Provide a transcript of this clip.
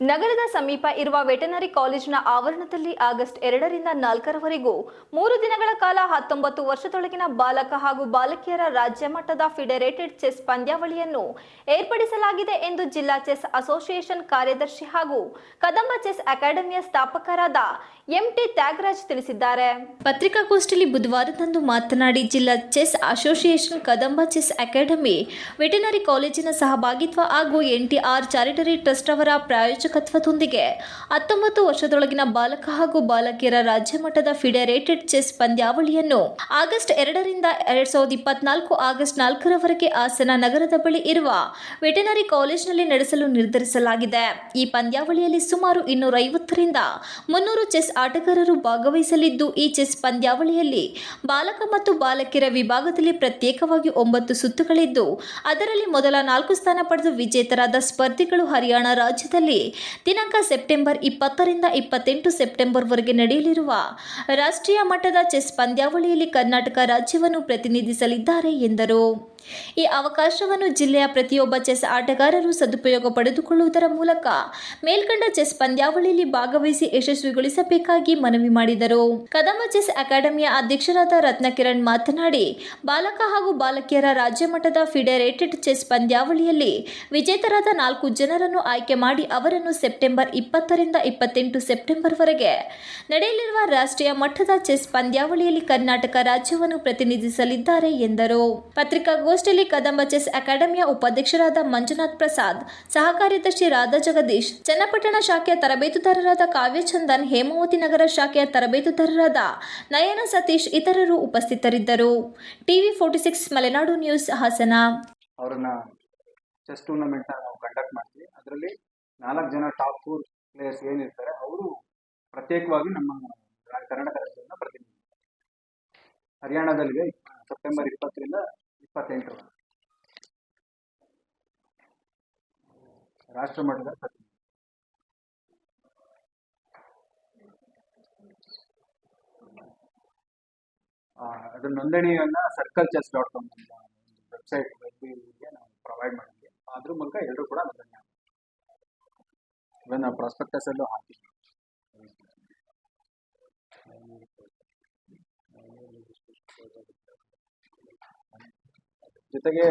ನಗರದ ಸಮೀಪ ಇರುವ ವೆಟನರಿ ಕಾಲೇಜಿನ ಆವರಣದಲ್ಲಿ ಆಗಸ್ಟ್ ಎರಡರಿಂದ ನಾಲ್ಕರವರೆಗೂ ಮೂರು ದಿನಗಳ ಕಾಲ ಹತ್ತೊಂಬತ್ತು ವರ್ಷದೊಳಗಿನ ಬಾಲಕ ಹಾಗೂ ಬಾಲಕಿಯರ ರಾಜ್ಯ ಮಟ್ಟದ ಫೆಡರೇಟೆಡ್ ಚೆಸ್ ಪಂದ್ಯಾವಳಿಯನ್ನು ಏರ್ಪಡಿಸಲಾಗಿದೆ ಎಂದು ಜಿಲ್ಲಾ ಚೆಸ್ ಅಸೋಸಿಯೇಷನ್ ಕಾರ್ಯದರ್ಶಿ ಹಾಗೂ ಕದಂಬ ಚೆಸ್ ಅಕಾಡೆಮಿಯ ಸ್ಥಾಪಕರಾದ ಎಂಟಿ ತ್ಯಾಗರಾಜ್ ತಿಳಿಸಿದ್ದಾರೆ. ಪತ್ರಿಕಾಗೋಷ್ಠಿಯಲ್ಲಿ ಬುಧವಾರದಂದು ಮಾತನಾಡಿ ಜಿಲ್ಲಾ chess association Kadamba chess academy veterinary ಕಾಲೇಜಿನ ಸಹಭಾಗಿತ್ವ ಹಾಗೂ ಎನ್ಟಿಆರ್ ಚಾರಿಟರಿ ಟ್ರಸ್ಟ್ ಅವರ ಪ್ರಾಯೋಜಕತ್ವದೊಂದಿಗೆ ಹತ್ತೊಂಬತ್ತು ವರ್ಷದೊಳಗಿನ ಬಾಲಕ ಹಾಗೂ ಬಾಲಕಿಯರ ರಾಜ್ಯ ಮಟ್ಟದ ಫಿಡರೇಟೆಡ್ ಚೆಸ್ ಪಂದ್ಯಾವಳಿಯನ್ನು ಆಗಸ್ಟ್ ಎರಡರಿಂದ ಎರಡ್ ಸಾವಿರದ ಇಪ್ಪತ್ನಾಲ್ಕು ಆಗಸ್ಟ್ ನಾಲ್ಕರವರೆಗೆ ಹಾಸನ ನಗರದ ಬಳಿ ಇರುವ ವೆಟನರಿ ಕಾಲೇಜಿನಲ್ಲಿ ನಡೆಸಲು ನಿರ್ಧರಿಸಲಾಗಿದೆ. ಈ ಪಂದ್ಯಾವಳಿಯಲ್ಲಿ ಸುಮಾರು ಇನ್ನೂರ ಐವತ್ತರಿಂದ ಮುನ್ನೂರು ಚೆಸ್ ಆಟಗಾರರು ಭಾಗವಹಿಸಲಿದ್ದು, ಈ ಚೆಸ್ ಪಂದ್ಯಾವಳಿಯಲ್ಲಿ ಬಾಲಕ ಮತ್ತು ಬಾಲಕಿಯರ ವಿಭಾಗದಲ್ಲಿ ಪ್ರತ್ಯೇಕವಾಗಿ ಒಂಬತ್ತು ಸುತ್ತುಗಳಿದ್ದು, ಅದರಲ್ಲಿ ಮೊದಲ ನಾಲ್ಕು ಸ್ಥಾನ ಪಡೆದು ವಿಜೇತರಾದ ಸ್ಪರ್ಧಿಗಳು ಹರಿಯಾಣ ರಾಜ್ಯದಲ್ಲಿ ದಿನಾಂಕ ಸೆಪ್ಟೆಂಬರ್ ಇಪ್ಪತ್ತರಿಂದ ಇಪ್ಪತ್ತೆಂಟು ಸೆಪ್ಟೆಂಬರ್ವರೆಗೆ ನಡೆಯಲಿರುವ ರಾಷ್ಟ್ರೀಯ ಮಟ್ಟದ ಚೆಸ್ ಪಂದ್ಯಾವಳಿಯಲ್ಲಿ ಕರ್ನಾಟಕ ರಾಜ್ಯವನ್ನು ಪ್ರತಿನಿಧಿಸಲಿದ್ದಾರೆ ಎಂದರು. ಈ ಅವಕಾಶವನ್ನು ಜಿಲ್ಲೆಯ ಪ್ರತಿಯೊಬ್ಬ ಚೆಸ್ ಆಟಗಾರರು ಸದುಪಯೋಗ ಪಡೆದುಕೊಳ್ಳುವುದರ ಮೂಲಕ ಮೇಲ್ಕಂಡ ಚೆಸ್ ಪಂದ್ಯಾವಳಿಯಲ್ಲಿ ಭಾಗವಹಿಸಿ ಯಶಸ್ವಿಗೊಳಿಸಬೇಕಾಗಿ ಮನವಿ ಮಾಡಿದರು. ಕದಮ ಚೆಸ್ ಅಕಾಡೆಮಿಯ ಅಧ್ಯಕ್ಷರಾದ ರತ್ನಕಿರಣ್ ಮಾತನಾಡಿ, ಬಾಲಕ ಹಾಗೂ ಬಾಲಕಿಯರ ರಾಜ್ಯ ಮಟ್ಟದ ಫಿಡರೇಟೆಡ್ ಚೆಸ್ ಪಂದ್ಯಾವಳಿಯಲ್ಲಿ ವಿಜೇತರಾದ ನಾಲ್ಕು ಜನರನ್ನು ಆಯ್ಕೆ ಮಾಡಿ ಅವರನ್ನು ಸೆಪ್ಟೆಂಬರ್ ಇಪ್ಪತ್ತರಿಂದ ಇಪ್ಪತ್ತೆಂಟು ಸೆಪ್ಟೆಂಬರ್ವರೆಗೆ ನಡೆಯಲಿರುವ ರಾಷ್ಟ್ರೀಯ ಮಟ್ಟದ ಚೆಸ್ ಪಂದ್ಯಾವಳಿಯಲ್ಲಿ ಕರ್ನಾಟಕ ರಾಜ್ಯವನ್ನು ಪ್ರತಿನಿಧಿಸಲಿದ್ದಾರೆ ಎಂದರು. ಪತ್ರಿಕಾಗೋಷ್ಠಿಯಲ್ಲಿ ಕದಂಬ ಚೆಸ್ ಅಕಾಡೆಮಿಯ ಉಪಾಧ್ಯಕ್ಷರಾದ ಮಂಜುನಾಥ್ ಪ್ರಸಾದ್ ಸಹ ಕಾರ್ಯದರ್ಶಿ ರಾಧಾ ಜಗದೀಶ್, ಚನ್ನಪಟ್ಟಣ ಶಾಖೆಯ ತರಬೇತುದಾರರಾದ ಕಾವ್ಯಚಂದನ್ ಹೇಮಾವತಿ ನಗರ ಶಾಖೆಯ ತರಬೇತುದಾರರಾದ ನಯನ ಸತೀಶ್ ಇತರರು ಉಪಸ್ಥಿತರಿದ್ದರು. TV forty six Malenadu news, Hassan. ಅವರನ್ನ ಚೆಸ್ ಟೂರ್ನಮೆಂಟ್ನ ನಾವು ಕಂಡಕ್ಟ್ ಮಾಡ್ತೀವಿ. ಅದರಲ್ಲಿ ನಾಲ್ಕು ಜನ ಟಾಪ್ ಫೋರ್ ಪ್ಲೇಯರ್ಸ್ ಏನಿರ್ತಾರೆ, ಅವರು ಪ್ರತ್ಯೇಕವಾಗಿ ನಮ್ಮ ಕರ್ನಾಟಕ ರಾಜ್ಯವನ್ನು ಪ್ರತಿನಿಧಿಸ್ತಾರೆ. ಹರಿಯಾಣದಲ್ಲಿ ಸೆಪ್ಟೆಂಬರ್ ಇಪ್ಪತ್ತರಿಂದ ಇಪ್ಪತ್ತೆಂಟರ ರಾಷ್ಟ್ರ ಮಟ್ಟದ ಅದ್ರ ನೋಂದಣಿಯನ್ನ circle chess dot com website ವೆಬ್ಗೆ ನಾವು ಪ್ರೊವೈಡ್ ಮಾಡಿದ್ವಿ. ಅದ್ರ ಮೂಲಕ ಎಲ್ಲರೂ ಕೂಡ ನೋಂದಣಿ ಆಗ್ಬೋದು. ಇವನ್ ನಾವು ಪ್ರಾಸ್ಪೆಕ್ಟಸ್ ಅಲ್ಲೂ ಹಾಕಿದ್ವಿ. ಜೊತೆಗೆ